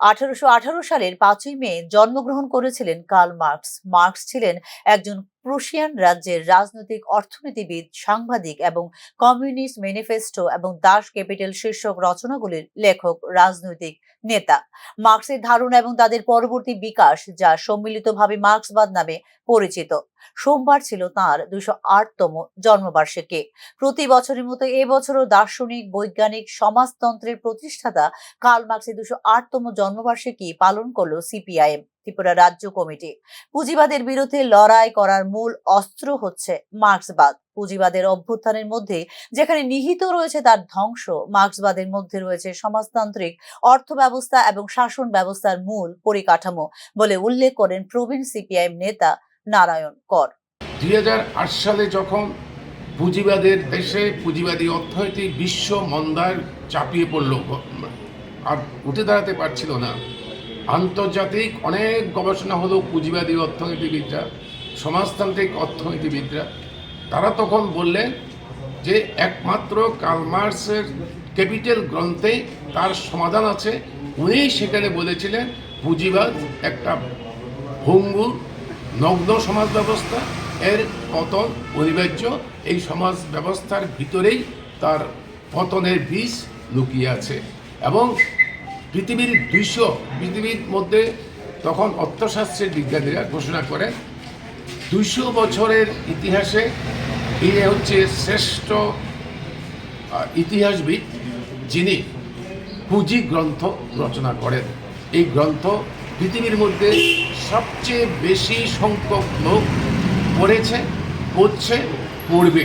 আঠারোশো আঠারো সালের পাঁচই মে জন্মগ্রহণ করেছিলেন কার্ল মার্কস। মার্কস ছিলেন একজন প্রুশিয়ান রাজ্যের রাজনৈতিক অর্থনীতিবিদ, সাংবাদিক এবং কমিউনিস্ট ম্যানিফেস্টো এবং দাস ক্যাপিটাল শীর্ষক রচনাগুলির লেখক, রাজনৈতিক নেতা। মার্কসের ধারণা এবং তাদের পরবর্তী বিকাশ, যা সম্মিলিতভাবে মার্ক্সবাদ নামে পরিচিত। সোমবার ছিল তাঁর দুশো আটতম জন্মবার্ষিকী। প্রতি বছরের মতো এবছরও দার্শনিক, বৈজ্ঞানিক, সমাজতন্ত্রের প্রতিষ্ঠাতা কার্ল মার্কসের দুশো আটতম জন্মবার্ষিকী পালন করল সিপিআইএম ত্রিপুরা রাজ্য কমিটি। পুঁজিবাদের বিরুদ্ধে লড়াই করার মূল অস্ত্র হচ্ছে মার্ক্সবাদ। পুঁজিবাদের অভ্যুত্থানের মধ্যে যেখানে নিহিত রয়েছে তার ধ্বংস, মার্ক্সবাদের মধ্যে রয়েছে সমাজতান্ত্রিক অর্থ ব্যবস্থা এবং শাসন ব্যবস্থার মূল পরিকাঠামো বলে উল্লেখ করেন প্রবীণ সিপিআইএম নেতা নারায়ণ কর। দুই হাজার আট সালে যখন পুঁজিবাদের দেশে পুঁজিবাদী অর্থনীতি বিশ্ব মন্দার চাপিয়ে পড়ল, আর উঠে দাঁড়াতে পারছিল না, আন্তর্জাতিক অনেক গবেষণা হলো পুঁজিবাদী অর্থনীতিবিদরা, সমাজতান্ত্রিক অর্থনীতিবিদরা, তারা তখন বললেন যে একমাত্র কালমার্সের ক্যাপিটাল গ্রন্থে তার সমাধান আছে। উনি সেখানে বলেছিলেন পুঁজিবাদ একটা ভঙ্গুর নগ্ন সমাজ ব্যবস্থা এর পতন অনিবার্য। এই সমাজ ব্যবস্থার ভিতরেই তার পতনের বীজ লুকিয়ে আছে এবং পৃথিবীর দুইশো পৃথিবীর মধ্যে তখন অর্থশাস্ত্রের বিজ্ঞানীরা ঘোষণা করেন, দুইশো বছরের ইতিহাসে এ হচ্ছে শ্রেষ্ঠ ইতিহাসবিদ যিনি পুঁজি গ্রন্থ রচনা করেন। এই গ্রন্থ পৃথিবীর মধ্যে সবচেয়ে বেশি সংখ্যক লোক পড়েছে পড়ছে পড়বে।